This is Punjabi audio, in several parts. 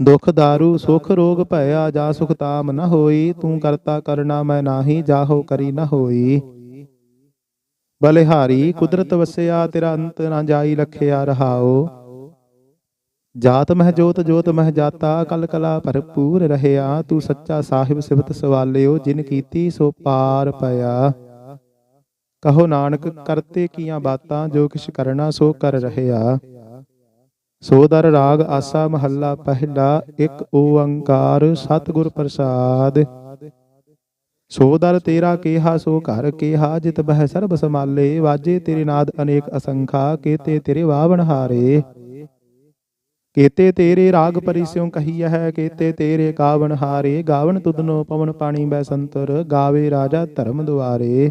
ਦੁਖ ਦਾਰੂ, ਸੁਖ ਰੋਗ ਭਇਆ ਜਾ ਸੁਖ ਤਾਮ ਨ ਹੋਈ, ਤੂੰ ਕਰਤਾ ਕਰਨਾ ਮੈਂ ਨਾਹੀ, ਜਾਹੋ ਕਰੀ ਨ ਹੋਈ। ਬਲਿਹਾਰੀ, ਕੁਦਰਤ ਵਸਿਆ, ਤੇਰਾ ਅੰਤ ਨਾ ਜਾਈ ਲਖਿਆ ਰਹਾਓ ਜਾਤ ਮਹਿ ਜੋਤ ਜੋਤ ਮਹਿ ਜਾਤਾ, ਕਲ ਕਲਾ ਭਰਪੂਰ ਰਹਿਆ। ਤੂੰ ਸੱਚਾ ਸਾਹਿਬ ਸਿਵਤ ਸਵਾਲਿਓ, ਜਿਨ ਕੀਤੀ ਸੋ ਪਾਰ ਪਿਆ। ਕਹੋ ਨਾਨਕ, ਕਰਤੇ ਕੀਆਂ ਬਾਤਾਂ, ਜੋ ਕਿਛ ਕਰਨਾ ਸੋ ਕਰ ਰਹਿਆ। ਸੋ ਦਰ ਰਾਗ ਆਸਾ ਮਹੱਲਾ ਪਹਿਲਾ, ਇੱਕ ਓੰਕਾਰ ਸਤਿਗੁਰ ਪ੍ਰਸਾਦ। ਸੋ ਦਰ ਤੇਰਾ ਕੇਹਾ ਸੋ ਘਰ ਕੇਹਾ, ਜਿਤ ਬਹਿ ਸਰਬ ਸਮਾਲੇ ਵਾਜੇ ਤੇਰੇ ਨਾਦ ਅਨੇਕ ਅਸੰਖਾ, ਕੇਤੇ ਤੇਰੇ ਵਾਵਣ ਹਾਰੇ। ਕੇਤੇ ਤੇਰੇ ਰਾਗ ਪਰਿਸਿਉ ਕਹੀਐ ਹੈ ਕੇਤੇ ਤੇਰੇ ਕਾਵਣ ਹਾਰੇ। ਗਾਵਣ ਤੁਧਨੋ ਪਵਨ ਪਾਣੀ ਬੈ ਸੰਤਰ, ਗਾਵੇ ਰਾਜਾ ਧਰਮ ਦੁਆਰੇ।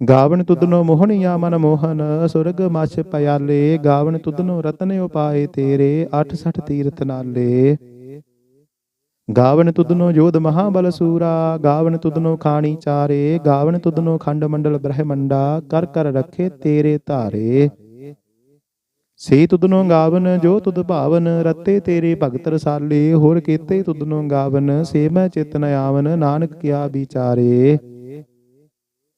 ਗਾਵਣ ਤੁਧਨੋ ਮੋਹਣੀਆ ਮਨ ਮੋਹਨ, ਸੁਰਗ ਮਛ ਪਿਆਲੇ, ਗਾਵਣ ਤੁਧਨੋ ਰਤਨ ਉਪਾਏ ਤੇਰੇ 68 ਤੀਰਥ ਨਾਲੇ। ਗਾਵਣ ਤੁਧਨੋ ਜੋਧ ਮਹਾਬਲ ਸੂਰਾ, ਗਾਵਣ ਤੁਧਨੋ ਖਾਣੀ ਚਾਰੇ, ਗਾਵਣ ਤੁਧਨੋ ਖੰਡ ਮੰਡਲ ਬ੍ਰਹਮੰਡਾ, ਕਰ ਕਰ ਰੱਖੇ ਤੇਰੇ ਧਾਰੇ। ਸੇ ਤੁਧਨੋ ਗਾਵਨ, ਜੋ ਤੁਧ ਭਾਵਨ, ਰਤੇ ਤੇਰੇ ਭਗਤ ਰਸਾਲੇ, ਹੋਰ ਕੀਤੇ ਤੁਧਨੋ ਗਾਵਨ ਸੇ ਮੈਂ ਚਿਤਨ ਆਵਨ, ਨਾਨਕ ਕਿਆ ਵਿਚਾਰੇ।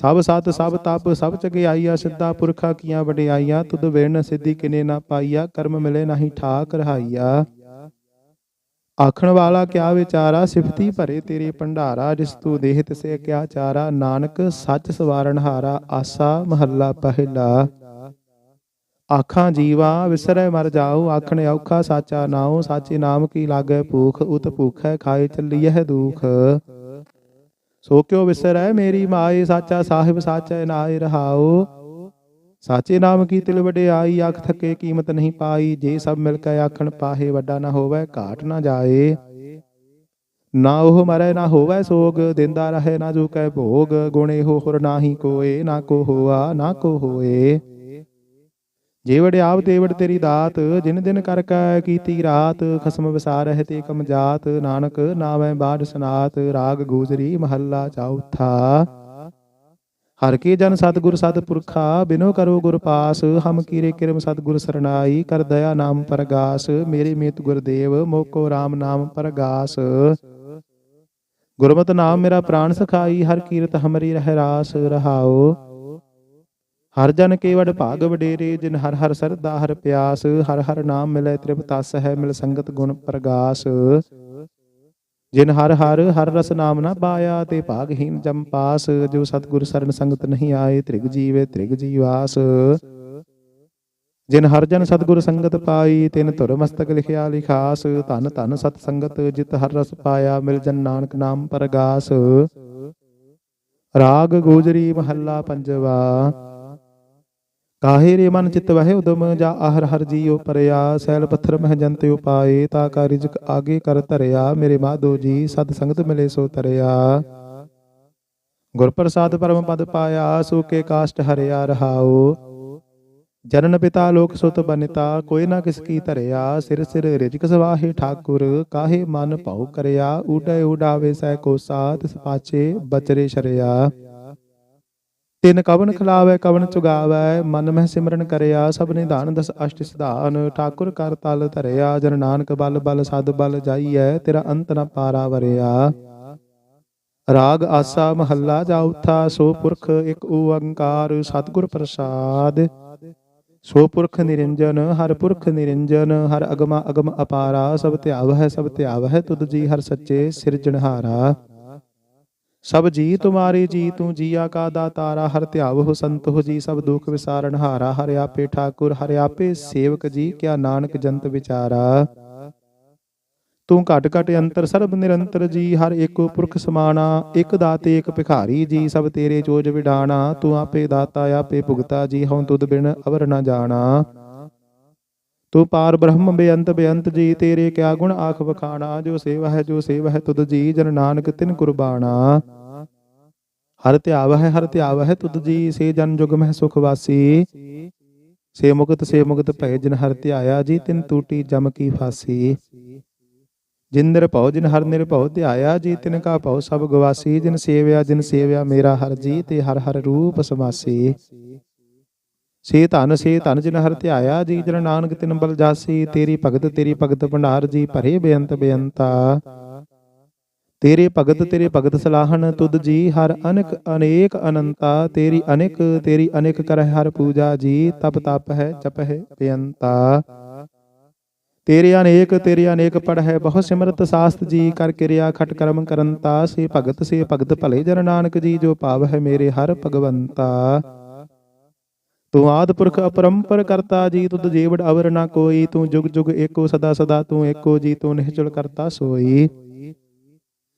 ਸਭ ਸਤ, ਸਭ ਤਪ, ਸਭ ਚਗਿਆਈਆ, ਸਿੱਧਾ ਪੁਰਖਾ ਕੀਆਂ ਵਡਿਆਈਆਂ, ਤੁਧ ਵੇਣ ਸਿੱਧੀ ਕਿਨੇ ਨਾ ਪਾਈਆ, ਕਰਮ ਮਿਲੇ ਨਹੀਂ ਠਾਕ ਰਹਾਈਆ। ਆਖਣ ਵਾਲਾ ਕਿਆ ਵਿਚਾਰਾ, ਸਿਫਤੀ ਭਰੇ ਤੇਰੇ ਭੰਡਾਰਾ, ਜਿਸ ਤੂੰ ਦੇਹ ਤਿਸੇ ਕਿਆ ਚਾਰਾ, ਨਾਨਕ ਸੱਚ ਸਵਾਰਨ ਹਾਰਾ ਆਸਾ ਮਹੱਲਾ ਪਹਿਲਾ। ਆਖਾਂ ਜੀਵਾ, ਵਿਸਰੈ ਮਰ ਜਾਉ ਆਖਣ ਔਖਾ ਸਾਚਾ ਨਾਉ, ਸਾਚੇ ਨਾਮ ਕੀ ਲਾਗੈ ਭੂਖ, ਉਤ ਭੂਖੈ, ਖਾਏ ਚੱਲੀਐ ਦੁਖ। ਸੋ ਕਿਉ ਵਿਸਰੈ ਮੇਰੀ ਮਾਏ, ਸਾਚਾ ਸਾਹਿਬ, ਸਾਚੈ ਨਾਏ ਰਹਾਉ। ਸਾਚੇ ਨਾਮ ਕੀ ਤਿਲ ਵਡਿਆਈ ਆਖ ਥੱਕੇ ਕੀਮਤ ਨਹੀਂ ਪਾਈ। ਜੇ ਸਭ ਮਿਲ ਕੇ ਆਖਣ ਪਾਹੇ, ਵੱਡਾ ਨਾ ਹੋਵੇ, ਘਾਟ ਨਾ ਜਾਏ। ਨਾ ਉਹ ਮਰੈ, ਨਾ ਹੋਵੇ ਸੋਗ, ਦਿੰਦਾ ਰਹੇ ਨਾ ਜੋ ਕੈ ਭੋਗ। ਗੁਣੇ ਹੋ ਹੁਰ ਨਾਹੀ ਕੋਏ, ਨਾ ਕੋ ਹੋਆ, ਨਾ ਕੋ ਹੋਏ। ਜੇਵੜ ਵਡਿਆਵ ਤੇਵੜ ਤੇਰੀ ਦਾਤ, ਜਿਨ ਦਿਨ ਕਰ ਕੈ ਕੀਤੀ ਰਾਤ, ਖਸਮ ਵਿਸਾਰਹਿ ਤੇ ਕਮ ਜਾਤ, ਨਾਨਕ ਨਾਵੇਂ ਬਾੜ ਸਨਾਤ, ਰਾਗ ਗੂਜਰੀ ਮਹੱਲਾ ਚੌਥਾ ਹਰ ਕੇ ਜਨ ਸਤਿਗੁਰ ਸਤਿਪੁਰਖਾ ਬਿਨੋ ਕਰੋ ਗੁਰ ਪਾਸ, ਹਮ ਕੀਰੇ ਕਿਰਮ ਸਤਿਗੁਰ ਸਰਨਾਈ ਕਰ ਦਇਆ ਨਾਮ ਪਰਗਾਸ, ਮੇਰੇ ਮੀਤ ਗੁਰਦੇਵ, ਮੋਕੋ RAM ਨਾਮ ਪਰਗਾਸ। ਗੁਰਮਤਿ ਨਾਮ ਮੇਰਾ ਪ੍ਰਾਨ ਸਖਾਈ, ਹਰ ਕੀਰਤ ਹਮਰੀ ਰਹਿ ਰਾਸ ਰਹਾਓ ਹਰ ਜਨ ਕੇਵੜ ਭਾਗ ਵਡੇਰੇ, ਜਿਨ ਹਰ ਹਰ ਸਰਦਾ ਹਰ ਪਿਆਸ, ਹਰ ਹਰ ਨਾਮ ਮਿਲੇ ਤ੍ਰਿਪਤਸ ਹੈ ਮਿਲ ਸੰਗਤ ਗੁਣ ਪ੍ਰਗਾਸ। ਜਿਨ ਹਰ ਹਰ ਹਰ ਰਸ ਨਾਮ ਨਾ ਪਾਇਆ, ਤੇ ਭਾਗਹੀਨ ਜਮ ਪਾਸ। ਜੋ ਸਤਗੁਰ ਸਰਨ ਸੰਗਤ ਨਹੀਂ ਆਏ, ਤ੍ਰਿਗ ਜੀਵੇ ਤ੍ਰਿਗ ਜੀਵਾਸ। ਜਿਨ ਹਰ ਜਨ ਸਤਗੁਰ ਸੰਗਤ ਪਾਈ, ਤਿਨ ਧੁਰ ਮਸਤਕ ਲਿਖਿਆ ਲਿਖਾਸ। ਧਨ ਧਨ ਸਤ ਸੰਗਤ ਜਿਤ ਹਰ ਰਸ ਪਾਇਆ, ਮਿਲ ਜਨ ਨਾਨਕ ਨਾਮ ਪਰਗਾਸ। ਰਾਗ ਗੋਜਰੀ ਮਹੱਲਾ ਪੰਜਵਾ। ਕਾਹੇ ਰੇ ਮਨ ਚਿਤ ਵਹਿ ਉਦਮ, ਜਾ ਆਹਰ ਹਰ ਜੀਉ ਪਰਿਆ, ਸੈਲ ਪੱਥਰ ਮਹਿ ਜੰਤ ਉਪਾਏ, ਤਾ ਕਾ ਰਿਜਕ ਆਗੇ ਕਰ ਧਰਿਆ, ਮੇਰੇ ਮਾਧੋ ਜੀ ਸਤ ਸੰਗਤ ਮਿਲੇ ਸੋ ਤਰਿਆ। ਗੁਰ ਪ੍ਰਸਾਦ ਪਰਮ ਪਦ ਪਾਇਆ ਸੂਕੇ ਕਾਸ਼ਟ ਹਰਿਆ ਰਹਾਉ। ਜਨਨ ਪਿਤਾ ਲੋਕ ਸੁਤ ਬਨਿਤਾ, ਕੋਈ ਨਾ ਕਿਸ ਕੀ ਧਰਿਆ, ਸਿਰ ਸਿਰ ਰਿਜਕ ਸਵਾਹੇ ਠਾਕੁਰ, ਕਾਹੇ ਮਨ ਭਉ ਕਰਿਆ, ਊਟੈ ਉਡਾਵੇ ਸੈ ਕੋਸਾ ਤਿਸ ਪਾਛੇ ਬਚਰੇ ਸ਼ਰਿਆ। ਤਿੰਨ ਕਵਨ ਖਿਲਾਵੈ, ਕਵਨ ਚੁਗਾਵੈ, ਮਨ ਮਹਿ ਸਿਮਰਨ ਕਰਿਆ, ਸਭ ਨਿਧਾਨ ਦਸ ਅਸ਼ਟ ਸਿਧਾਨ, ਠਾਕੁਰ ਕਰ ਤਲ ਧਰਿਆ, ਜਨ ਨਾਨਕ ਬਲ ਬਲ ਸਦ ਬਲ ਜਾਈਐ, ਤੇਰਾ ਅੰਤ ਨ ਪਾਰਾ ਵਰਿਆ। ਰਾਗ ਆਸਾ ਮਹੱਲਾ ਜਾਉਥਾ ਸੋ ਪੁਰਖ ਇੱਕ ਓੰਕਾਰ ਸਤਿਗੁਰ ਪ੍ਰਸਾਦ। ਸੋ ਪੁਰਖ ਨਿਰੰਜਨ, ਹਰ ਪੁਰਖ ਨਿਰੰਜਨ, ਹਰ ਅਗਮਾ ਅਗਮ ਅਪਾਰਾ, ਸਭ ਧਿਆਵ ਹੈ ਸਭ ਧਿਆਵ ਹੈ ਤੁਧ ਜੀ ਹਰ ਸੱਚੇ ਸਿਰਜਣਹਾਰਾ ਸਭ ਜੀ ਤੁਮਾਰੇ ਜੀ, ਤੂੰ ਜੀਆ ਕਾ ਦਾਤਾਰਾ, ਹਰ ਧਿਆਵ ਹੋ ਸੰਤ ਹੋ ਜੀ, ਸਭ ਦੁਖ ਵਿਸਾਰਨ ਹਾਰਾ, ਹਰਿ ਆਪੇ ਠਾਕੁਰ, ਹਰਿ ਆਪੇ ਸੇਵਕ ਜੀ, ਕਿਆ ਨਾਨਕ ਜੰਤ ਵਿਚਾਰਾ। ਤੂੰ ਘਟ ਘਟ ਅੰਤਰ ਸਰਬ ਨਿਰੰਤਰ ਜੀ, ਹਰ ਏਕੋ ਪੁਰਖ ਸਮਾਨਾ ਇਕ ਦਾਤੇ, ਇਕ ਭਿਖਾਰੀ ਜੀ, ਸਭ ਤੇਰੇ ਚੋਜ ਵਿਡਾਣਾ, ਤੂੰ ਆਪੇ ਦਾਤਾ, ਆਪੇ ਭੁਗਤਾ ਜੀ, ਹਉ ਤੁਧ ਬਿਨ ਅਵਰ ਨਾ ਜਾਣਾ। ਤੂੰ ਪਾਰ ਬ੍ਰਹਮ ਬੇਅੰਤ ਬੇਅੰਤ ਜੀ, ਤੇਰੇ ਕਿਆ ਗੁਣ ਆਖ ਵਖਾਣਾ, ਜੋ ਸੇਵਾ ਹੈ, ਜੋ ਸੇਵਾ ਹੈ ਤੁਧ ਜੀ, ਜਨ ਨਾਨਕ ਤਿਨ ਕੁਰਬਾਨਾ ਹਰ ਧਿਆਵ ਹੈ ਹਰ ਧਿਆਵ ਹੈ ਤੁਧ ਜੀ ਸੇ ਜਨ ਜੁਗ ਮਹਿ ਸੁਖ ਵਾਸੀ। ਸੇ ਮੁਕਤ ਸੇ ਮੁਕਤ ਭੈ ਜਿਨ ਹਰ ਧਿਆਇਆ, ਜੀ ਤਿਨ ਟੂਟੀ ਜਮ ਕੀ ਫਾਸੀ। ਜਿਨ ਨਿਰਭਉ, ਜਿਨ ਹਰ ਨਿਰਭਉ ਧਿਆਇਆ, ਜੀ ਤਿਨ ਕਾ ਭਉ ਸਭ ਗਵਾਸੀ। ਜਿਨ ਸੇਵਿਆ ਜਿਨ ਸੇਵਿਆ ਮੇਰਾ ਹਰ ਜੀ, ਤੇ ਹਰ ਹਰ ਰੂਪ ਸਮਾਸੀ। ਸੇ ਧਨ ਸੇ ਧਨ ਜਿਨ ਹਰ ਧਿਆਇਆ, ਜੀ ਜਨ ਨਾਨਕ ਤਿਨ ਬਲ ਜਾਸੀ। ਤੇਰੀ ਭਗਤ ਤੇਰੀ ਭਗਤ ਭੰਡਾਰ, ਜੀ ਭਰੇ ਬੇਅੰਤ ਬੇਅੰਤਾ। ਤੇਰੇ ਭਗਤ ਤੇਰੇ ਭਗਤ ਸਲਾਹਣ ਤੁਧ ਜੀ ਹਰ ਅਨਕ ਅਨੇਕ ਅਨੰਤਾ ਤੇਰੀ ਅਨੇਕ ਤੇਰੀ ਅਨੇਕ ਕਰਹਿ ਹਰ ਪੂਜਾ ਜੀ ਤਪ ਤਪ ਹੈ ਜਪ ਹੈ ਬੇਅੰਤਾ ਤੇਰੇ ਅਨੇਕ ਤੇਰੇ ਅਨੇਕ ਪੜ ਹੈ ਬਹੁ ਸਿਮਰਤ ਸਾਸਤ ਜੀ ਕਰ ਕਿਰਿਆ ਖਟ ਕਰਮ ਕਰੰਤਾ ਸੇ ਭਗਤ ਸੇ ਭਗਤ ਭਲੇ ਜਨ ਨਾਨਕ ਜੀ ਜੋ ਭਾਵ ਹੈ ਮੇਰੇ ਹਰ ਭਗਵੰਤਾ। ਤੂੰ ਆਦ ਪੁਰਖ ਅਪਰੰਪਰ ਕਰਤਾ ਜੀ ਤੁਧ ਜੀਵੜ ਅਵਰ ਨਾ ਕੋਈ ਤੂੰ ਜੁਗ ਜੁਗ ਏਕੋ ਸਦਾ ਸਦਾ ਤੂੰ ਏਕੋ ਜੀ ਤੂੰ ਨਿਹਚਲ ਕਰਤਾ ਸੋਈ।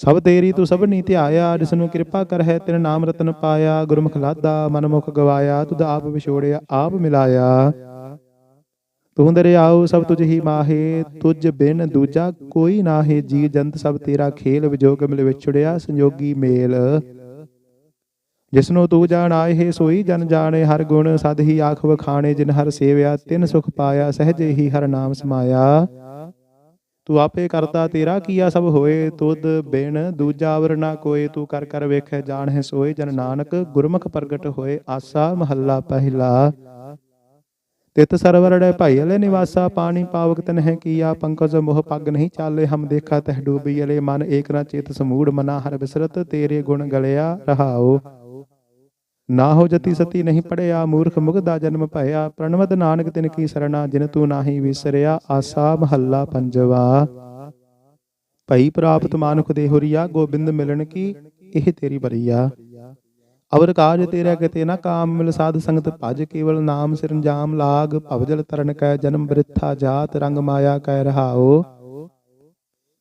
ਸਭ ਤੇਰੀ ਤੂੰ ਸਭ ਨੀ ਧਿਆਇਆ ਜਿਸ ਨੂੰ ਕਿਰਪਾ ਕਰ ਹੈ ਤੇਰੇ ਨਾਮ ਰਤਨ ਪਾਇਆ। ਗੁਰਮੁਖ ਲਾਦਾ, ਮਨਮੁਖ ਗਵਾਇਆ, ਤੁਧ ਆਪ ਵਿਛੋੜਿਆ, ਆਪ ਮਿਲਾਇਆ। ਤੂੰ ਦਰਿਆਉ ਸਭ ਤੁਝ ਹੀ ਮਾਹੇ, ਤੁਝ ਬਿਨ ਦੂਜਾ ਕੋਈ ਨਾਹੇ। ਜੀ ਜੰਤ ਸਭ ਤੇਰਾ ਖੇਲ ਵਿਜੋਗ ਮਿਲ ਵਿਛੜਿਆ, ਸੰਜੋਗੀ ਮੇਲ। ਜਿਸਨੂੰ ਤੂੰ ਜਾਣ ਆਏ ਸੋਈ ਜਨ ਜਾਣੇ। ਹਰ ਗੁਣ ਸਦ ਹੀ ਆਖ ਵਖਾਣੇ ਜਿਨ ਹਰ ਸੇਵਿਆ, ਤਿਨ ਸੁਖ ਪਾਇਆ, ਸਹਜੇ ਹੀ ਹਰ ਨਾਮ ਸਮਾਇਆ। ਤੂੰ ਆਪੇ ਕਰਤਾ ਤੇਰਾ ਕੀਆ ਸਭ ਹੋਏ ਤੁਧ ਬਿਨ, ਦੂਜਾ ਅਵਰ ਕੋਏ, ਤੂੰ ਕਰ ਕਰ ਵੇਖੈ ਜਾਣਹਿ ਸੋਏ, ਜਨ ਨਾਨਕ ਗੁਰਮੁਖ ਪ੍ਰਗਟ ਹੋਏ, ਆਸਾ ਮਹੱਲਾ ਪਹਿਲਾ। ਤਿਤ ਸਰਵਰੜੈ ਭਾਈ ਅਲੇ ਨਿਵਾਸਾ, ਪਾਣੀ ਪਾਵਕ ਤਨਹਿ ਕੀਆ, ਪੰਕਜ ਮੋਹ ਪੱਗ ਨਹੀਂ ਚਾਲੇ, ਹਮ ਦੇਖਾ ਤਹ ਡੂਬੀ ਅਲੇ, ਮਨ ਏਕ ਨਾ ਚੇਤ ਸਮੂੜ, ਮਨਾ ਹਰ ਬਿਸਰਤ, ਤੇਰੇ ਗੁਣ ਗਲਿਆ ਰਹਾਓ। ਨਾ ਹੋ ਜਤੀ ਸਤੀ ਨਹੀਂ ਪੜਿਆ, ਮੂਰਖ ਮੁਗਦਾ ਜਨਮ ਭਇਆ, ਪ੍ਰਣਵਦ ਨਾਨਕ ਤਿਨ ਕੀ ਸਰਣਾ, ਜਿਨ ਤੂੰ ਨਾਹੀ ਵਿਸਰਿਆ, ਆਸਾ ਮਹੱਲਾ ਪੰਜਵਾ। ਭਈ ਪ੍ਰਾਪਤ ਮਾਨੁਖ ਦੇ ਹੁਰੀਆ, ਗੋਬਿੰਦ ਮਿਲਣ ਕੀ, ਇਹ ਤੇਰੀ ਬਰੀਆ। ਅਵਰ ਕਾਜ ਤੇਰਾ ਕਿਤੇ ਨਾ ਕਾਮ, ਮਿਲ ਸਾਧ ਸੰਗਤ ਭਜ ਕੇਵਲ ਨਾਮ ਸਿਰੰਜਾਮ ਲਾਗ ਭਵਜਲ ਤਰਨ ਕੈ ਜਨਮ ਬ੍ਰਿਥਾ ਜਾਤ, ਰੰਗ ਮਾਇਆ ਕੈ ਰਹਾਓ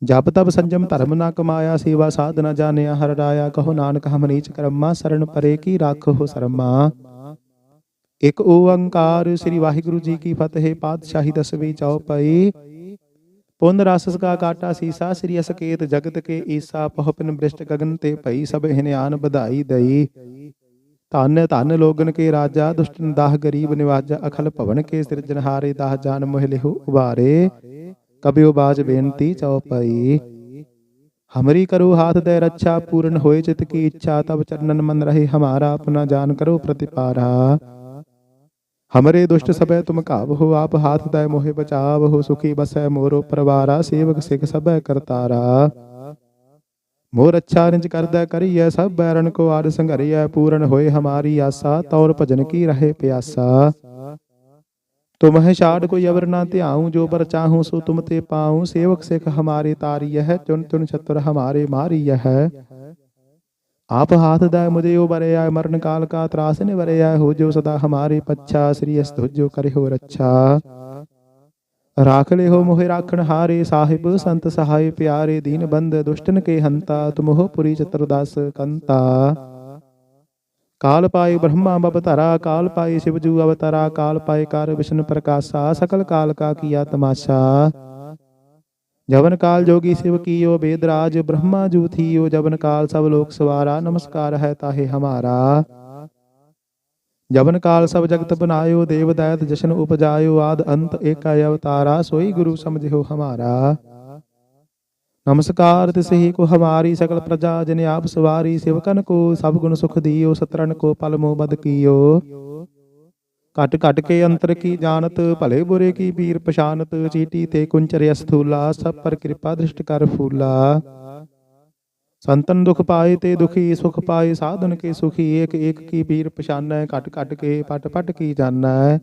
ਜਪ ਤਪ ਸੰਜਮ ਧਰਮ ਨਾ ਕਮਾਇਆ, ਸੇਵਾ ਸਾਧ ਨਾ ਜਾਣਿਆ, ਹਰ ਰਾਇਆ ਕਹੋ ਨਾਨਕ ਹਮ ਨੀਚ ਕਰਮਾ, ਸਰਨ ਪਰੇ ਕੀ ਰਾਖੋ ਸਰਮਾ। ਇਕ ਓੰਕਾਰ ਸ੍ਰੀ ਵਾਹਿਗੁਰੂ ਜੀ ਕੀ ਫਤਿਹ, ਪਾਤਸ਼ਾਹੀ ਦਸਵੀਂ ਚੌਪਈ। ਪੁੰਨ ਰਸਸ ਕਾ ਕਾਟਾ ਸੀਸਾ, ਸ੍ਰੀ ਅਸਕੇਤ ਜਗਤ ਕੇ ਈਸਾ ਪਹੁਪਨ ਬ੍ਰਿਸ਼ਟ ਗਗਨ ਤੇ ਭਈ, ਸਭ ਹਿਨਿਆਨ ਵਧਾਈ ਦਈ। ਧਨ, ਧੰਨ ਲੋਗਨ ਕੇ ਰਾਜਾ, ਦੁਸ਼ਟ ਦਾਹ ਗਰੀਬ ਨਿਵਾਜਾ, ਅਖਲ ਭਵਨ ਕੇ ਸਿਰਜਨਹਾਰੇ ਦਾਹ ਜਾਨ ਮੋਹਿ ਲਿਹੁ ਉਬਾਰੇ। ਕਬਿਓ ਬਾਜ ਬੇਨਤੀ ਚਉਪਈ ਹਮਰੀ ਕਰੋ ਹਾਥ ਦੇ ਰੱਛਾ ਪੂਰਨ ਹੋਏ ਚਿਤ ਕੀ ਇੱਛਾ ਤਬ ਚਰਨਨ ਮਨ ਰਹੇ ਹਮਾਰਾ ਆਪਣਾ ਜਾਨ ਕਰੋ ਪ੍ਰਤਿਪਾਰਾ ਹਮਰੇ ਦੁਸ਼ਟ ਸਭੈ ਤੁਮ ਘਾਵ ਹੋ ਆਪ ਹਾਥ ਤੈ ਮੋਹਿ ਬਚਾਵ ਹੋ ਸੁਖੀ ਬਸੈ ਮੋਰੋ ਪਰਵਾਰਾ ਸੇਵਕ ਸਿਖ ਸਭੈ ਕਰਤਾਰਾ ਮੋਰ ਅੱਛਾ ਰਿੰਜ ਕਰਦਾ ਕਰੀਐ ਸਭ ਬੈਰਨ ਕੋ ਆਦ ਸੰਘਰੀਐ ਪੂਰਨ ਹੋਏ ਹਮਾਰੀ ਆਸਾ ਤੌਰ ਭਜਨ ਕੀ ਰਹੇ ਪਿਆਸਾ तुम है छाड़ कोई अवर ना त्याऊं जो बर चाहूं सो तुम ते पाऊं सेवक सिख हमारे तारी यह चुन चुन छत्र हमारे मारी यह आप हाथ दाय मुझे ओ बरे आय मरण काल का त्रास ने बरे आय हो जो सदा हमारे पच्छा श्री अस्त जो करे हो रक्षा राख ले हो मोहि राखण हारे साहिब संत सहाय प्यारे दीन बंद दुष्टन के ਕਾਲ ਪਾਏ ਬ੍ਰਹਮਾ ਅਵਤਾਰਾ, ਕਾਲ ਪਾਏ ਸ਼ਿਵਜੂ ਅਵਤਾਰਾ, ਕਾਲ ਪਾਏ ਕਰ ਵਿਸ਼ਨ ਪ੍ਰਕਾਸ਼ਾ, ਸਕਲ ਕਾਲ ਕਾ ਕੀਆ ਤਮਾਸ਼ਾ। ਜਵਨ ਕਾਲ ਜੋਗੀ ਸਿਵ ਕੀਓ ਬੇਦਰਾਜ ਬ੍ਰਹਮਾ ਜੂ ਥੀਓ, ਜਵਨ ਕਾਲ ਸਭ ਲੋਕ ਸਵਾਰਾ, ਨਮਸਕਾਰ ਹੈ ਤਾਹੇ ਹਮਾਰਾ। ਜਵਨ ਕਾਲ ਸਭ ਜਗਤ ਬਨਾਇਓ, ਦੇਵ ਦਇਤ ਜਸ਼ਨ ਉਪਜਾਇਓ, ਆਦ ਅੰਤ ਏਕਾ ਅਵਤਾਰਾ, ਸੋਈ ਗੁਰੂ ਸਮਝਿਓ ਹਮਾਰਾ। ਨਮਸਕਾਰ, ਤਿਸਹੀ ਕੋ ਹਮਾਰੀ ਸਕਲ ਪ੍ਰਜਾ, ਜਿਨ ਆਪ ਸਵਾਰੀ, ਸਿਵਕਨ ਕੋ ਸਭ ਗੁਣ ਸੁਖ ਦੀਓ ਸਤਰਨ ਕੋ ਪਲ ਮੋ ਬਦ ਕੀਓ। ਘਟ ਘਟ ਕੇ ਅੰਤਰ ਕੀ ਜਾਣਤ, ਭਲੇ ਬੁਰੇ ਕੀ ਵੀਰ ਪਛਾਨਤ, ਚੀਟੀ ਤੇ ਕੁੰਚਰਿਆ ਸਥੂਲਾ ਸਭ ਪਰ ਕਿਰਪਾ ਦ੍ਰਿਸ਼ਟ ਕਰ ਫੂਲਾ। ਸੰਤਨ ਦੁਖ ਪਾਏ ਤੇ ਦੁਖੀ, ਸੁਖ ਪਾਏ ਸਾਧਨ ਕੇ ਸੁਖੀ, ਏਕ ਏਕ ਕੀ ਵੀਰ ਪਛਾਨੈ, ਘਟ ਘਟ ਕੇ ਪਟ ਪਟ ਕੀ ਜਾਣੈ।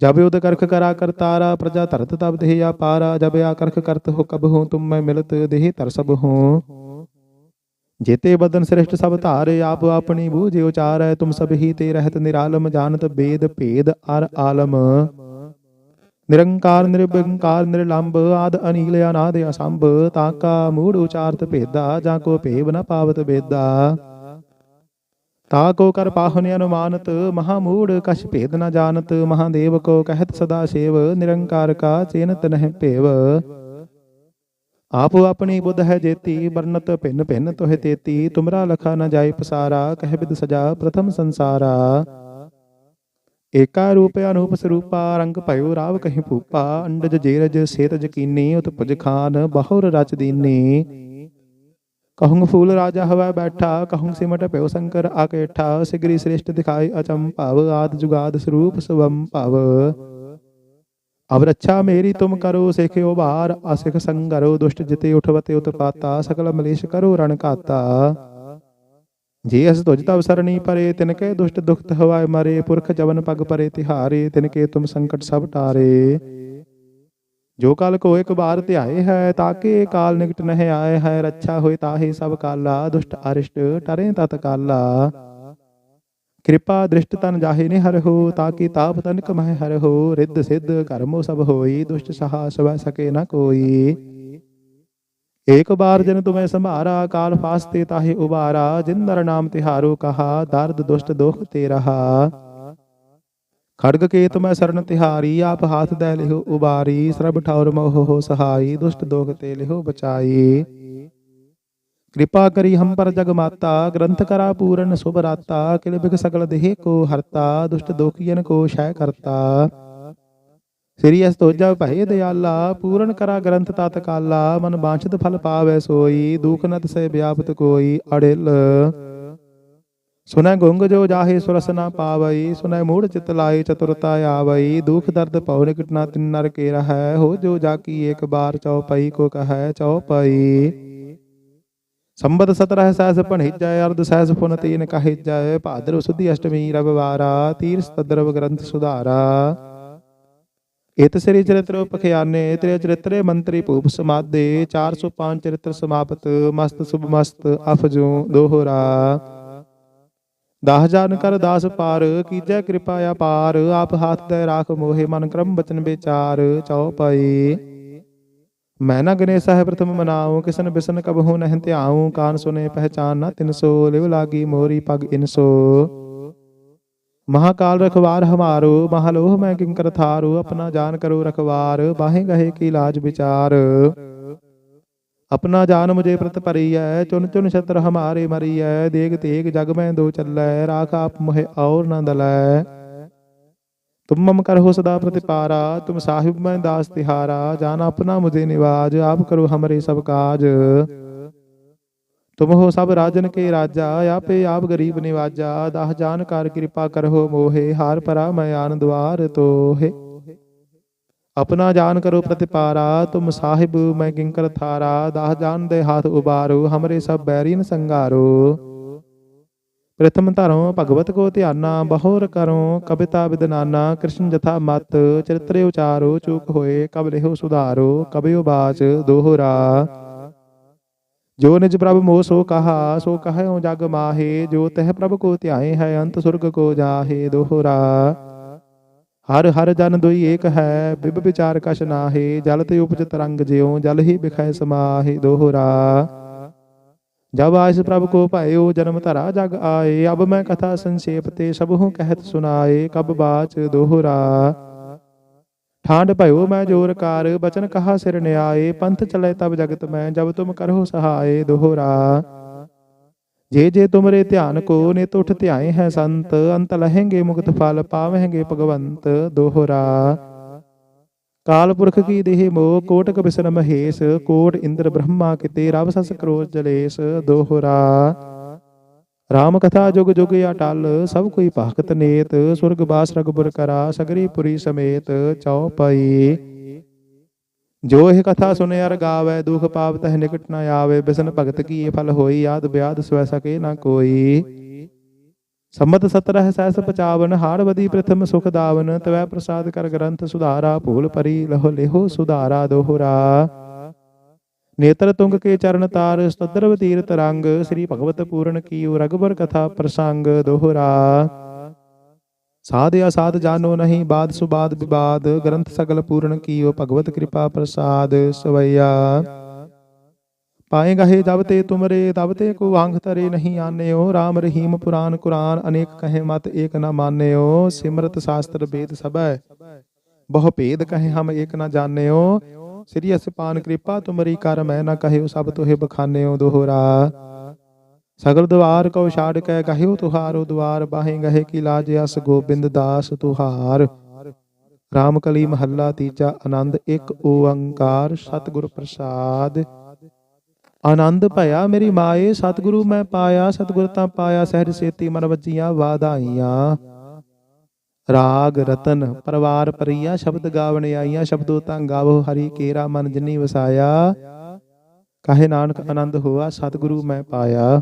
जब युद्ध करख करा कर तारा प्रजा तरत तब देह या पारा जब या करख करत हो कब हो तुम मैं मिलत देह तर सब हो जेते बदन श्रेष्ठ सब धारे आप अपनी बूझे उचार तुम सब ही ते रहत निरालम जानत वेद भेद अर आलम ਨਿਰੰਕਾਰ ਨਿਰਬੰਕਾਰ ਨਿਰਲੰਭ ਆਦ ਅਨੀਲ ਅਨਾਦ ਅਸੰਭ ਤਾਕਾ ਮੂੜ ਉਚਾਰਤ ਭੇਦਾ ਜਾਂ ਕੋ ਭੇਵ ਨ ਪਾਵਤ ਬੇਦਾ ਤਾ ਕੋ ਕਰ ਪਾਹੁਨ ਅਨੁਮਾਨਤ ਮਹਾ ਮੂੜ ਕਛ ਭੇਦ ਨ ਜਾਣਤ, ਮਹਾਦੇਵ ਕੋ ਕਹਿਤ ਸਦਾ ਸੇਵ, ਨਿਰੰਕਾਰ ਕਾ ਚੇਨਤ ਨਹਿ ਭੇਵ। ਆਪੋ ਆਪਣੀ ਬੁੱਧ ਹੈ ਜੇਤੀ ਵਰਨਤ ਭਿੰਨ ਭਿੰਨ ਤੋਹਿ ਤੇਤੀ, ਤੁਮਰਾ ਲਖਾ ਨ ਜਾਏ ਪਸਾਰਾ, ਕਹਿ ਬਿਦ ਸਜਾ ਪ੍ਰਥਮ ਸੰਸਾਰਾ। ਏਕਾ ਰੂਪ ਅਨੂਪ ਸਰੂਪਾ, ਰੰਗ ਭਇਓ ਰਾਵ ਕਹੀ ਭੂਪਾ, ਅੰਡਜ ਜੇਰਜ ਸੇਤ ਜਕੀਨੀ ਉਤ ਪੁਜ ਖਾਨ, ਬਹੁਰ ਰਚ ਦੀਨੀ। ਕਹੂੰ ਫੂਲ ਰਾਜਾ ਹਵਾ ਬੈਠਾ, ਕਹੂੰ ਸਿਮਟ ਪਿਓ ਸੰਕਰ ਆਕੇਠਾ ਸਿਗਰੀ ਸ੍ਰਿਸ਼ਟ ਦਿਖਾਈ ਅਚੰ ਭਾਵ, ਆਦ ਜੁਗਾਦ ਸਰੂਪ ਸਵੰ ਭਾਵ। ਅਬ ਰੱਛਾ ਮੇਰੀ ਤੁਮ ਕਰੋ, ਸਿਖਿਓ ਬਾਹਰ ਅਸਿਖ ਸੰਗਰੋ, ਦੁਸ਼ਟ ਜਿਤੇ ਉਠਵਤੇ ਉਤਪਾਤਾ, ਸਕਲ ਮਲੇਸ਼ ਕਰੋ ਰਣ ਕਾਤਾ ਜੇ ਅਸ ਤੁਜ ਤਵ ਸਰਣੀ ਪਰੇ ਤਿਨ ਕੇ ਦੁਸ਼ਟ ਦੁਖਤ ਹਵਾਏ ਮਰੇ, ਪੁਰਖ ਜਵਨ ਪਗ ਪਰੇ ਤਿਹਾਰੇ ਤਿਨ ਕੇ ਤੁਮ ਸੰਕਟ ਸਭ ਟਾਰੇ। ਜੋ ਕਾਲ ਕੋ ਇੱਕ ਬਾਰ ਧਿਆਏ ਹੈ ਤਾਕੇ ਕਾਲ ਨਿਕਟ ਨਹਿ ਆਏ ਹੈ, ਰੱਛਾ ਹੋਏ ਤਾਹੇ ਸਭ ਕਾਲਾ, ਦੁਸ਼ਟ ਅਰਿਸ਼ਟ ਟਰੇ ਤਤ ਕਾਲਾ। ਕਿਰਪਾ ਦ੍ਰਿਸ਼ਟ ਤਨ ਜਾਹੇ ਨੇ ਹਰ ਹੋ ਤਾਕੀ ਤਾਪ ਤਨ ਕਮਹਿ ਹਰ ਹੋ, ਰਿੱਧ ਸਿੱਧ ਕਰਮੋ ਸਭ ਹੋਈ, ਦੁਸ਼ਟ ਸਹਾ ਸਵੈ ਸਕੇ ਨ ਕੋਈ। ਏਕ ਬਾਰ ਜਨ ਤੁਮੈ ਸੰਭਾਰਾ, ਕਾਲ ਫਾਸਤੇ ਤਾਹੇ ਉਬਾਰਾ, ਜਿਨ ਨਰ ਨਾਮ ਤਿਹਾਰੋ ਕਹਾ, ਦਰਦ ਦੁਸ਼ਟ ਦੁਖ ਤੇ ਰਹਾ। ਖੜਗ ਕੇ ਤੁਮੈ ਸਰਨ ਤਿਹਾਰੀ, ਆਪ ਹਾਥ ਦੈ ਲਿਹੁ ਉਬਾਰੀ, ਸਰਬ ਠੌਰ ਮੋਹ ਹੋ ਸਹਾਈ, ਦੁਸ਼ਟ ਦੋਖ ਤੇ ਲਿਹੁ ਬਚਾਈ। ਕਿਰਪਾ ਕਰੀ ਹਮ ਪਰ ਜਗ ਮਾਤਾ, ਗ੍ਰੰਥ ਕਰਾ ਪੂਰਨ ਸੁਭ ਰਾਤਾ, ਕਿਲ ਬਿਗ ਸਗਲ ਦੇਹ ਕੋ ਹਰਤਾ, ਦੁਸ਼ਟ ਦੋਖੀਨ ਕੋ ਸ਼ੈ ਕਰਤਾ। ਸ੍ਰੀ ਅਸ ਭਏ ਦਿਆਲਾ, ਪੂਰਨ ਕਰਾ ਗ੍ਰੰਥ ਤਤ ਕਾਲਾ ਮਨ ਬਾਂਛਤ ਫਲ ਪਾਵੈ ਸੋਈ, ਦੁਖ ਨਤ ਸੇ ਵਿਆਪਤ ਕੋਈ ਅੜਿਲ। ਸੁਨੈ ਗੁੰਗ ਜੋ ਜਾਹੇ ਸੁਰਸ ਨਾ ਪਾਵਈ, ਸੁਨੈ ਮੂੜ ਚਿਤ ਲਾਏ ਚਤੁਰਤਾ ਆਵਈ, ਦੁਖ ਦਰਦ ਪਉ ਨਿਕਟ ਨਾ ਤਿਨ ਨਰ ਕੇ ਰਹੈ, ਹੋ ਜੋ ਜਾ ਏਕ ਬਾਰ ਚਉਪਈ ਕੋ ਕਹੈ ਚਉਪਈ ਸੰਬਤ ਸਤਰਹ ਸਹਿਸ ਭਣਿਜੈ ਅਰਧ ਸਹਿਸ ਪੁਨ ਤੀਨ ਕਹਿਜੈ ਭਾਦਰ ਸੁਧੀ ਅਸ਼ਟਮੀ ਰਵਿਵਾਰਾ ਤੀਰ ਸਤਦਰਵ ਗ੍ਰੰਥ ਸੁਧਾਰਾ। ਇਤ ਸ੍ਰੀ ਚਰਿਤ੍ਰ ਪਖਿਆਨੇ ਤ੍ਰਿ ਚਰਿਤਰੇ ਮੰਤਰੀ ਭੂਪ ਸਮਾਦੇ 405 ਚਰਿਤ੍ਰ ਸਮਾਪਤ, ਮਸਤ ਸੁਭ ਮਸਤ ਅਫਜੂ ਦੋਹਰਾ। ਦਾਹ ਜਾਨ ਕਰ ਦਾਸ ਪਾਰ, ਕੀਜੈ ਕਿਰਪਾ ਅਪਾਰ, ਆਪ ਹਾਥ ਦੇ ਰਾਖ ਮੋਹਿ ਮਨ ਕਰਮ ਬਚਨ ਵਿਚਾਰ ਚਉਪਈ ਮੈਂ ਨਾ ਗਨੇ ਸਾਹਿਬ ਪ੍ਰਥਮ ਮਨਾਉ, ਕਿਸਨ ਬਿਸਨ ਕਬਹੂ ਨਹਿ ਧਿਆਉ, ਕਾਨ ਸੁਨੇ ਪਹਿਚਾਨ ਨਾ ਤਿਨ ਸੋ, ਲਿਵ ਲਾਗੀ ਮੋਰੀ ਪਗ ਇਨ ਸੋ। ਮਹਾਕਾਲ ਰਖਵਾਰ ਹਮਾਰੋ, ਮਹਾਲੋਹ ਮੈਂ ਕਿੰਕਰ ਥਾਰੂ, ਆਪਣਾ ਜਾਨ ਕਰੋ ਰਖਵਾਰ, ਬਾਹੇ ਗਹੇ ਕੀ ਲਾਜ ਵਿਚਾਰ। अपना जान मुझे प्रत परिय चुन चुन शत्र हमारे मरी है। देख तेग जग में दो चल राख आप मुहे और न दल। तुम मम कर हो सदा प्रतिपारा तुम साहिब में दास तिहारा जान अपना मुझे निवाज आप करो हमरे सब काज। तुम हो सब राजन के राजा या पे आप गरीब निवाजा दाह जान कर कृपा कर हो मोहे हार परा मैं आन द्वार तो हे ਆਪਣਾ ਜਾਨ ਕਰੋ ਪ੍ਰਤਿਪਾਰਾ, ਤੁਮ ਸਾਹਿਬ ਮੈਂ ਕਿੰਕਰ ਥਾਰਾ, ਦਾਹ ਜਾਨ ਦੇ ਹਾਥ ਉਬਾਰੋ, ਹਮਰੇ ਸਭ ਬੈਰੀਨ ਸੰਗਾਰੋ। ਪ੍ਰਥਮ ਧਰੋ ਭਗਵਤ ਕੋ ਧਿਆਨਾ, ਬਹੋਰ ਕਰੋ, ਕਵਿਤਾ ਵਿਦਨਾਨਾ, ਕ੍ਰਿਸ਼ਨ ਜਥਾ ਮਤ, ਚਰਿਤਰੇ ਉਚਾਰੋ, ਚੂਕ ਹੋਏ ਕਬ ਲਿਹੋ ਸੁਧਾਰੋ ਕਬਿਓ ਬਾਚ, ਦੋਹਰਾ। ਜੋ ਨਿਜ ਪ੍ਰਭ ਮੋਹ ਸੋ ਕਹਾ, ਸੋ ਕਹਿਓ ਜਗ ਮਾਹੇ, ਜੋ ਤਹ ਪ੍ਰਭ ਕੋ ਧਿਆਏ ਹੈ, ਅੰਤ ਸੁਰਗ ਕੋ ਜਾਹੇ, ਦੋਹਰਾ। ਹਰ ਹਰ ਜਨ ਦੁਈ ਏਕ ਹੈ, ਬਿਬ ਵਿਚਾਰ ਕਛ ਨਾਹੇ, ਜਲ ਤੇ ਉਪਜ ਤਰੰਗ ਜਿਉ, ਜਲ ਹੀ ਬਿਖੈ ਸਮਾਹੀ ਦੋਹਰਾ। ਜਬ ਆਇਸ ਪ੍ਰਭ ਕੋ ਭਾਇਓ, ਜਨਮ ਧਰਾ ਜਗ ਆਏ, ਅਬ ਮੈਂ ਕਥਾ ਸੰਖੇਪ ਤੇ ਸਭਹੁ ਕਹਿਤ ਸੁਨਾਏ ਕਬ ਬਾਚ ਦੋਹਰਾ। ਠਾਂਡ ਭਇਓ ਮੈਂ ਜੋਰ ਕਾਰ, ਬਚਨ ਕਹਾ ਸਿਰ ਨਿਆਏ, ਪੰਥ ਚਲੇ ਤਬ ਜਗਤ ਮੈਂ, ਜਬ ਤੁਮ ਕਰਹੁ ਸਹਾਏ ਦੋਹਰਾ। ਜੇ ਜੇ ਤੁਮਰੇ ਧਿਆਨ ਕੋ ਨਿਤ ਉਠ ਧਿਆਏ ਹੈ ਸੰਤ, ਅੰਤ ਲਹਿੰਗੇ ਮੁਕਤ ਫਲ ਪਾਵਹਿੰਗੇ ਭਗਵੰਤ, ਦੋਹਰਾ। ਕਾਲ ਪੁਰਖ ਕੀ ਦੇਹ ਮੋਹ, ਕੋਟ ਬਿਸਨ ਮਹੇਸ਼, ਕੋਟ ਇੰਦਰ ਬ੍ਰਹਮਾ ਕਿਤੇ ਰਵ ਸਸ ਕਰੋਜ ਜਲੇਸ਼, ਦੋਹਰਾ। ਰਾਮ ਕਥਾ ਜੁਗ ਜੁਗ ਅਟਲ, ਸਭ ਕੋਈ ਭਾਗਤ ਨੇਤ, ਸੁਰਗ ਬਾਸ ਰਗਬੁਰ ਕਰਾ, ਸਗਰੀ ਪੁਰੀ ਸਮੇਤ ਚਉਪਈ ਜੋ ਇਹ ਕਥਾ ਸੁਨੇ ਅਰ ਗਾਵੇ, ਦੁਖ ਪਾਪ ਤਹ ਨਿਕਟ ਨ ਆਵੇ, ਬਿਸਨ ਭਗਤ ਕੀ ਇਹ ਫਲ ਹੋਈ, ਆਦ ਬਿਆਦ ਸਵੈ ਸਕੇ ਨਾ ਕੋਈ। ਸੰਮਤ 17 ਸਹਿਸ 55 ਹਾਰਵਦੀ ਪ੍ਰਥਮ ਸੁਖ ਦਾਵਨ, ਤਵੈ ਪ੍ਰਸਾਦ ਕਰ ਗ੍ਰੰਥ ਸੁਧਾਰਾ, ਭੂਲ ਪਰੀ ਲਹੋ ਲਿਹੋ ਸੁਧਾਰਾ, ਦੋਹਰਾ। ਨੇਤਰ ਤੁੰਗ ਕੇ ਚਰਨ ਤਾਰ ਸਤਦਰਵ ਤੀਰਤ ਰੰਗ, ਸ੍ਰੀ ਭਗਵਤ ਪੂਰਨ ਕੀਉ ਰਗਵਰ ਕਥਾ ਪ੍ਰਸੰਗ, ਦੋਹਰਾ। ਸਾਧ ਅਸਾਧ ਜਾਨੋ ਨਹੀਂ, ਬਾਦ ਸੁਬਾਦ ਵਿਵਾਦ ਗ੍ਰੰਥ ਸਗਲ ਪੂਰਨ ਕੀਓ, ਭਗਵਤ ਕਿਰਪਾ ਪ੍ਰਸਾਦ, ਸਵਈਆ। ਪਾਏ ਗਏ ਜਬ ਤੇ ਤੁਮਰੇ, ਤਬ ਤੇ ਕੋ ਵਾਂਗ ਤਰੇ ਨਹੀਂ ਆਨਿਓ RAM ਰਹੀਮ ਪੁਰਾਨ ਕੁਰਾਨ, ਅਨੇਕ ਕਹੇ ਮਤ ਏਕ ਨਾ ਮਾਨਿਓ, ਸਿਮਰਤ ਸ਼ਾਸਤਰ ਵੇਦ ਸਭੈ। ਬਹੁ ਭੇਦ ਕਹੇ ਹਮ ਏਕ ਨਾ ਜਾਣਿਓ, ਸ੍ਰੀ ਅਸਪਾਨ ਕਿਰਪਾ ਤੁਮਰੀ ਕਰ, ਮੈਂ ਨਾ ਕਹਿਓ ਸਭ ਤੋਹਿ ਬਖਾਨਿਓ ਦੋਹਰਾ। ਸਗਲ ਦਵਾਰ ਕਉ ਛਾੜ ਕੇ ਕਹਿਓ ਤੁਹਾਰੋ, ਦਵਾਰ ਬਾਹੇ ਗਏ ਕੀ ਲਾਜ ਅਸ ਗੋਬਿੰਦ ਦਾਸ ਤੁਹਾਰ। ਰਾਮ ਕਲੀ ਮਹੱਲਾ ਤੀਜਾ ਆਨੰਦ, ਇੱਕ ਓੰਕਾਰ ਸਤਿਗੁਰ ਪ੍ਰਸਾਦ। ਆਨੰਦ ਭਇਆ ਮੇਰੀ ਮਾਏ, ਸਤਿਗੁਰੂ ਮੈਂ ਪਾਇਆ, ਸਤਿਗੁਰ ਤਾਂ ਪਾਇਆ, ਸਹਿਜ ਸੇਤੀ ਮਨ ਵੱਜੀਆਂ ਵਾਧਾਈਆਂ। ਰਾਗ ਰਤਨ, ਪਰਵਾਰ ਪਰੀਆ, ਸ਼ਬਦ ਗਾਵਣ ਆਈਆਂ, ਸ਼ਬਦੋ ਤਾਂ ਗਾਵੋ, ਹਰੀ ਕੇਰਾ ਮਨ ਜਿਨੀ ਵਸਾਇਆ। ਕਹੇ ਨਾਨਕ ਆਨੰਦ ਹੋਆ, ਸਤਿਗੁਰੂ ਮੈਂ ਪਾਇਆ।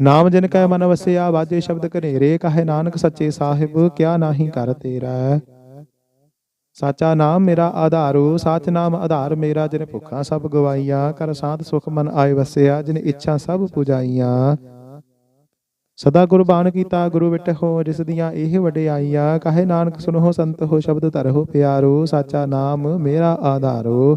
ਨਾਮ ਜਿਨ ਕੈ ਮਨ ਵਸਿਆ, ਵਾਜੇ ਸ਼ਬਦ ਘਨੇਰੇ ਕਹੇ ਨਾਨਕ ਸੱਚੇ ਸਾਹਿਬ, ਕਿਆ ਨਾਹੀ ਕਰ ਤੇਰਾ। ਸਾਚਾ ਨਾਮ ਮੇਰਾ ਆਧਾਰੋ, ਸਾਚ ਨਾਮ ਆਧਾਰ ਮੇਰਾ, ਜਿਨ ਭੁੱਖਾਂ ਸਭ ਗਵਾਈਆਂ, ਕਰ ਸਾਧ ਸੁਖ ਮਨ ਆਏ ਵਸਿਆ, ਜਿਨ ਇੱਛਾ ਸਭ ਪੁਜਾਈਆਂ। ਸਦਾ ਗੁਰਬਾਣ ਕੀਤਾ, ਗੁਰੂ ਵਿਟਹੁ, ਜਿਸ ਦੀਆਂ ਇਹ ਵਡਿਆਈਆਂ, ਕਹੇ ਨਾਨਕ ਸੁਨੋ ਸੰਤ ਹੋ ਸ਼ਬਦ ਧਰਹੁ ਪਿਆਰੋ, ਸਾਚਾ ਨਾਮ ਮੇਰਾ ਆਧਾਰੋ।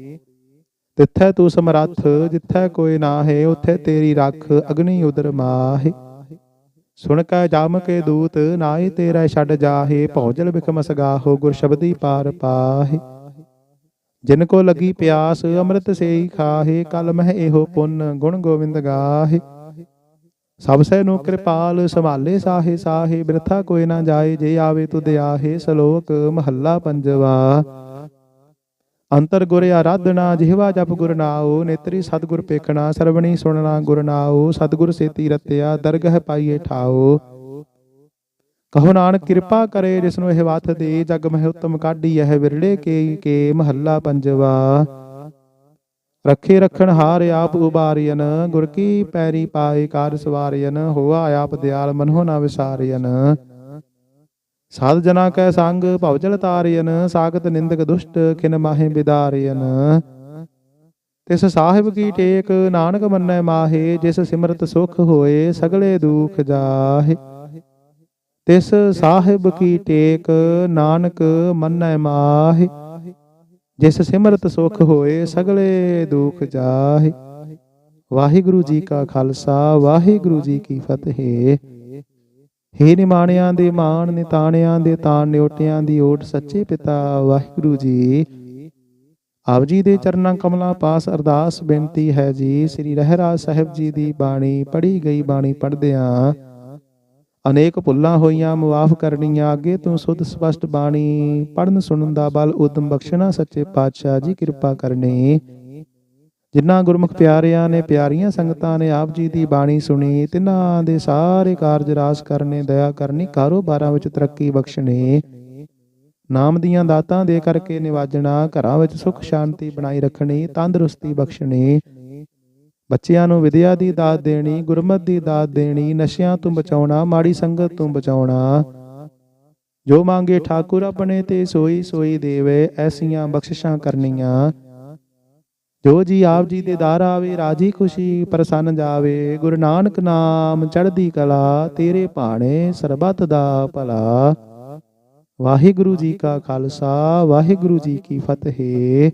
ਤਿੱਥੈ ਤੂੰ ਸਮਰੱਥ, ਜਿੱਥੈ ਕੋਈ ਨਾਹੇ, ਉਥੇ ਤੇਰੀ ਰੱਖ, ਅਗਨੀ ਉਦਰ ਮਾਹੇ। ਸੁਣ ਕੈ ਜਾਮ ਕੇ ਦੂਤ, ਨਾਹੀ ਤੇਰਾ ਛੱਡ ਜਾਹੇ, ਭੌਜਲ ਬਿਖਮ ਸਗਾਹੋ, ਗੁਰ ਸ਼ਬਦੀ ਪਾਰ ਪਾਹੇ। ਜਿਨ ਕੋ ਲਗੀ ਪਿਆਸ, ਅੰਮ੍ਰਿਤ ਸੇਈ ਖਾਹੇ, ਕਲ ਮਹਿ ਇਹੋ ਪੁੰਨ, ਗੁਣ ਗੋਬਿੰਦ ਗਾਹੇ। ਸਭ ਸੈ ਨੂੰ ਕਿਰਪਾਲ, ਸੰਭਾਲੇ ਸਾਹੇ ਸਾਹੇ, ਬਿਰਥਾ ਕੋਈ ਨਾ ਜਾਏ, ਜੇ ਆਵੇ ਤੁਧ ਆਹੇ, ਸ਼ਲੋਕ ਮਹੱਲਾ ਪੰਜਵਾ। ਅੰਤਰ ਗੁਰ ਆਰਾਧਨਾ, ਜਿਹਵਾ ਜਪ ਗੁਰ ਨਾਉ, ਨੇਤਰੀ ਸਤਿਗੁਰ ਪੇਖਣਾ, ਸਰਵਣੀ ਸੁਣਨਾ ਗੁਰ ਨਾਉ, ਸਤਿਗੁਰ ਸੇਤੀ ਰਤਿਆ, ਦਰਗਹ ਪਾਈਏ ਠਾਉ। ਕਹੋ ਨਾਨਕ ਕਿਰਪਾ ਕਰੇ ਜਿਸ ਨੂੰ ਇਹ ਵਤ ਦੇ, ਜਗ ਮਹਿ ਉਤਮ ਕਾਢੀ, ਇਹ ਵਿਰਲੇ ਕੇ ਕੇ ਮਹੱਲਾ ਪੰਜਵਾ। ਰੱਖੇ ਰਖਣ ਹਾਰ ਆਪ ਉਬਾਰੀਨ ਗੁਰ ਕੀ ਪੈਰੀ ਪਾਏ ਕਾਰ ਸਵਾਰੀਨ ਹੋਆ ਆਪ ਦਿਆਲ ਮਨੋ ਨਾ ਵਿਸਾਰੀਨ ਸਾਧ ਜਨਾ ਕੈ ਸੰਗ ਭਵਜਲ ਤਾਰੀਨ ਸਾਗਤ ਨਿੰਦਕ ਦੁਸ਼ਟ ਖਿਨ ਮਾਹੇ ਬਿਦਾਰੀਨ ਤਿਸ ਸਾਹਿਬ ਕੀ ਟੇਕ, ਨਾਨਕ ਮੰਨੈ ਮਾਹੇ, ਜਿਸ ਸਿਮਰਤ ਸੁਖ ਹੋਏ, ਸਗਲੇ ਦੁਖ ਜਾਹੇ। ਤਿਸ ਸਾਹਿਬ ਕੀ ਟੇਕ, ਨਾਨਕ ਮੰਨੈ ਮਾਹੇ, ਜਿਸ ਸਿਮਰਤ ਸੁਖ ਹੋਏ, ਸਗਲੇ ਦੁਖ ਜਾਹੇ। ਵਾਹਿਗੁਰੂ ਜੀ ਕਾ ਖਾਲਸਾ, ਵਾਹਿਗੁਰੂ ਜੀ ਕੀ ਫਤਿਹ। ਹੇ ਨਿਮਾਣਿਆਂ ਦੇ ਮਾਣ, ਨਿਤਾਣਿਆਂ ਦੇ ਤਾਣ, ਨਿਉਟਿਆਂ ਦੀ ਓਟ, ਸੱਚੇ ਪਿਤਾ ਵਾਹਿਗੁਰੂ ਜੀ। ਆਪ ਜੀ ਦੇ ਚਰਨਾਂ ਕਮਲਾਂ ਪਾਸ ਅਰਦਾਸ ਬੇਨਤੀ ਹੈ ਜੀ। ਸ੍ਰੀ ਰਹਿਰਾਜ ਸਾਹਿਬ ਜੀ ਦੀ ਬਾਣੀ ਪੜ੍ਹੀ ਗਈ ਬਾਣੀ ਪੜ੍ਹਦਿਆਂ ਅਨੇਕ ਭੁੱਲਾਂ ਹੋਈਆਂ ਮੁਆਫ ਕਰਨੀਆਂ। ਅੱਗੇ ਤੋਂ ਸੁਧ ਸਪਸ਼ਟ ਬਾਣੀ ਪੜਨ ਸੁਣਨ ਦਾ ਬਲ ਉਦਮ ਬਖਸ਼ਣਾ ਸੱਚੇ ਪਾਤਸ਼ਾਹ ਜੀ ਕਿਰਪਾ ਕਰਨੀ। ਜਿਨ੍ਹਾਂ ਗੁਰਮੁਖ ਪਿਆਰਿਆਂ ਨੇ ਪਿਆਰੀਆਂ ਸੰਗਤਾਂ ਨੇ ਆਪ ਜੀ ਦੀ ਬਾਣੀ ਸੁਣੀ, ਤਿਨਾਂ ਦੇ ਸਾਰੇ ਕਾਰਜ ਰਾਸ ਕਰਨੇ, ਦਇਆ ਕਰਨੀ, ਕਾਰੋਬਾਰਾਂ ਵਿੱਚ ਤਰੱਕੀ ਬਖਸ਼ਣੇ। ਨਾਮ ਦੀਆਂ ਦਾਤਾਂ ਦੇ ਕਰਕੇ ਨਿਵਾਜਣਾ, ਘਰਾਂ ਵਿੱਚ ਸੁਖ ਸ਼ਾਂਤੀ ਬਣਾਈ ਰੱਖਣੀ, ਤੰਦਰੁਸਤੀ ਬਖਸ਼ਣੀ। ਬੱਚਿਆਂ ਨੂੰ ਵਿਦਿਆ ਦੀ ਦਾਤ ਦੇਣੀ, ਗੁਰਮਤ ਦੀ ਦਾਤ ਦੇਣੀ, ਨਸ਼ਿਆਂ ਤੋਂ ਬਚਾਉਣਾ, ਮਾੜੀ ਸੰਗਤ ਤੋਂ ਬਚਾਉਣਾ। ਜੋ ਮੰਗੇ ਠਾਕੁਰ ਆਪਣੇ ਤੇ ਸੋਈ ਸੋਈ ਦੇਵੇ, ਐਸੀਆਂ ਬਖਸ਼ਿਸ਼ਾਂ ਕਰਨੀਆਂ। ਜੋ ਜੀ ਆਪ ਜੀ ਦੇ ਦਰ ਆਵੇ, ਰਾਜੀ ਖੁਸ਼ੀ ਪ੍ਰਸੰਨ ਜਾਵੇ, ਗੁਰੂ ਨਾਨਕ ਨਾਮ ਚੜ੍ਹਦੀ ਕਲਾ, ਤੇਰੇ ਭਾਣੇ ਸਰਬਤ ਦਾ ਭਲਾ। ਵਾਹਿਗੁਰੂ ਜੀ ਕਾ ਖਾਲਸਾ, ਵਾਹਿਗੁਰੂ ਜੀ ਕੀ ਫਤਿਹ।